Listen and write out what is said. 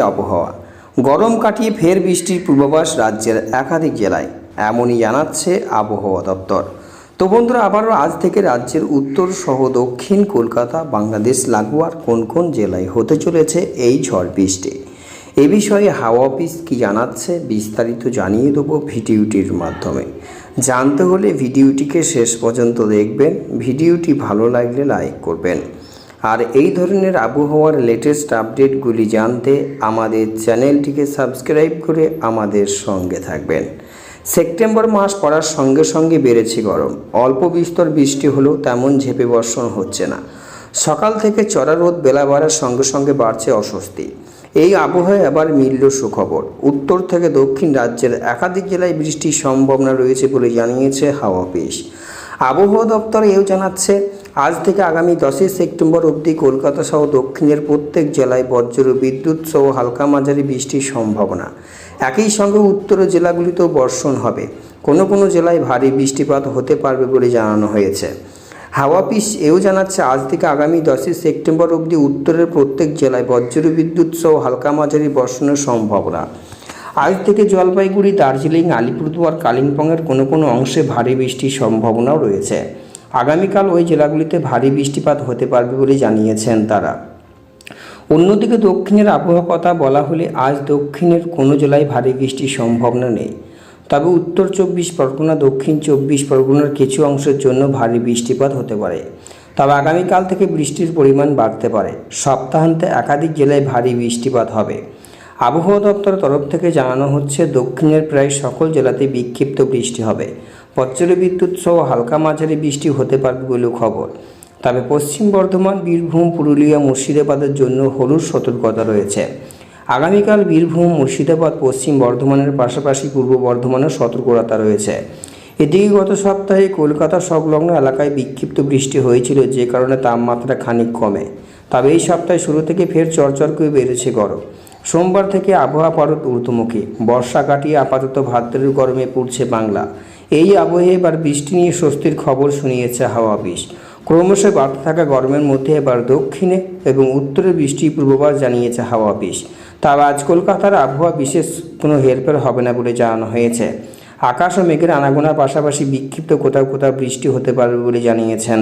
আবহাওয়া। গরম কাটিয়ে ফের বৃষ্টির পূর্বাভাস রাজ্যের একাধিক জেলায়, এমনই জানাচ্ছে আবহাওয়া দপ্তর। তো বন্ধুরা, আবারও আজ থেকে রাজ্যের উত্তর সহ দক্ষিণ কলকাতা, বাংলাদেশ, লাগোয়ার কোন কোন জেলায় হতে চলেছে এই ঝড় বৃষ্টি? এ বিষয়ে হাওয়া অফিস কি জানাচ্ছে বিস্তারিত জানিয়ে দেবো ভিডিওটির মাধ্যমে। জানতে হলে ভিডিওটিকে শেষ পর্যন্ত দেখবেন। ভিডিওটি ভালো লাগলে লাইক করবেন। আর এই ধরনের আবহাওয়ার লেটেস্ট আপডেটগুলি জানতে আমাদের চ্যানেলটিকে সাবস্ক্রাইব করে আমাদের সঙ্গে থাকবেন। সেপ্টেম্বর মাস পড়ার সঙ্গে সঙ্গে বেড়েছে গরম। অল্প বিস্তর বৃষ্টি হলেও তেমন ঝেপে বর্ষণ হচ্ছে না। সকাল থেকে চড়া রোদ বেলা বাড়ার সঙ্গে সঙ্গে বাড়ছে অস্বস্তি। এই আবহাওয়ায় আবার মিলল সুখবর। উত্তর থেকে দক্ষিণ রাজ্যের একাধিক জেলায় বৃষ্টির সম্ভাবনা রয়েছে বলে জানিয়েছে হাওয়া অফিস আবহাওয়া দপ্তর এও জানাচ্ছে আজ থেকে আগামী দশই সেপ্টেম্বর অবধি কলকাতা সহ দক্ষিণের প্রত্যেক জেলায় বজ্র, বিদ্যুৎ সহ হালকা মাঝারি বৃষ্টির সম্ভাবনা। একই সঙ্গে উত্তরের জেলাগুলিতেও বর্ষণ হবে। কোনো কোনো জেলায় ভারী বৃষ্টিপাত হতে পারবে বলে জানানো হয়েছে। হাওয়া অফিস এও জানাচ্ছে, আজ থেকে আগামী দশই সেপ্টেম্বর অবধি উত্তরের প্রত্যেক জেলায় বজ্র, বিদ্যুৎ সহ হালকা মাঝারি বর্ষণের সম্ভাবনা। আজ থেকে জলপাইগুড়ি, দার্জিলিং, আলিপুরদুয়ার, কালিম্পংয়ের কোনো কোনো অংশে ভারী বৃষ্টির সম্ভাবনাও রয়েছে। আগামীকাল ওই জেলাগুলিতে ভারী বৃষ্টিপাত হতে পারবে বলে জানিয়েছেন তারা। অন্যদিকে দক্ষিণের আবহাওয়া কথা বলা হলে আজ দক্ষিণের কোনো জেলায় ভারী বৃষ্টির সম্ভাবনা নেই। তবে উত্তর চব্বিশ পরগনা, দক্ষিণ চব্বিশ পরগনার কিছু অংশের জন্য ভারী বৃষ্টিপাত হতে পারে। তবে আগামীকাল থেকে বৃষ্টির পরিমাণ বাড়তে পারে। সপ্তাহান্তে একাধিক জেলায় ভারী বৃষ্টিপাত হবে। আবহাওয়া দপ্তরের তরফ থেকে জানানো হচ্ছে, দক্ষিণের প্রায় সকল জেলাতে বিক্ষিপ্ত বৃষ্টি হবে। বজ্র বিদ্যুৎ সহ হালকা মাঝারি বৃষ্টি হতে পারবে বলেও খবর। তবে পশ্চিম বর্ধমান, বীরভূম, পুরুলিয়া, মুর্শিদাবাদের জন্য হলুদ সতর্কতা রয়েছে। আগামীকাল বীরভূম, মুর্শিদাবাদ, পশ্চিম বর্ধমানের পাশাপাশি পূর্ব বর্ধমানের সতর্কতা রয়েছে। এদিকে গত সপ্তাহে কলকাতা সংলগ্ন এলাকায় বিক্ষিপ্ত বৃষ্টি হয়েছিল, যে কারণে তাপমাত্রা খানিক কমে। তবে এই সপ্তাহে শুরু থেকে ফের চরচর করে বেড়েছে গরম। সোমবার থেকে আবহাওয়া পারত ঊর্ধ্বমুখী। বর্ষা কাটিয়ে আপাতত ভাদ্রের গরমে পড়ছে বাংলা। এই আবহে এবার বৃষ্টি নিয়ে স্বস্তির খবর শুনিয়েছে হাওয়া অফিস ক্রমশ বাড়তে থাকা গরমের মধ্যে এবার দক্ষিণে এবং উত্তরে বৃষ্টির পূর্বাভাস জানিয়েছে হাওয়া অফিস তবে আজ কলকাতার আবহাওয়া বিশেষ কোনো হেরফের হবে না বলে জানানো হয়েছে। আকাশ ও মেঘের আনাগোনার পাশাপাশি বিক্ষিপ্ত কোথাও কোথাও বৃষ্টি হতে পারবে বলে জানিয়েছেন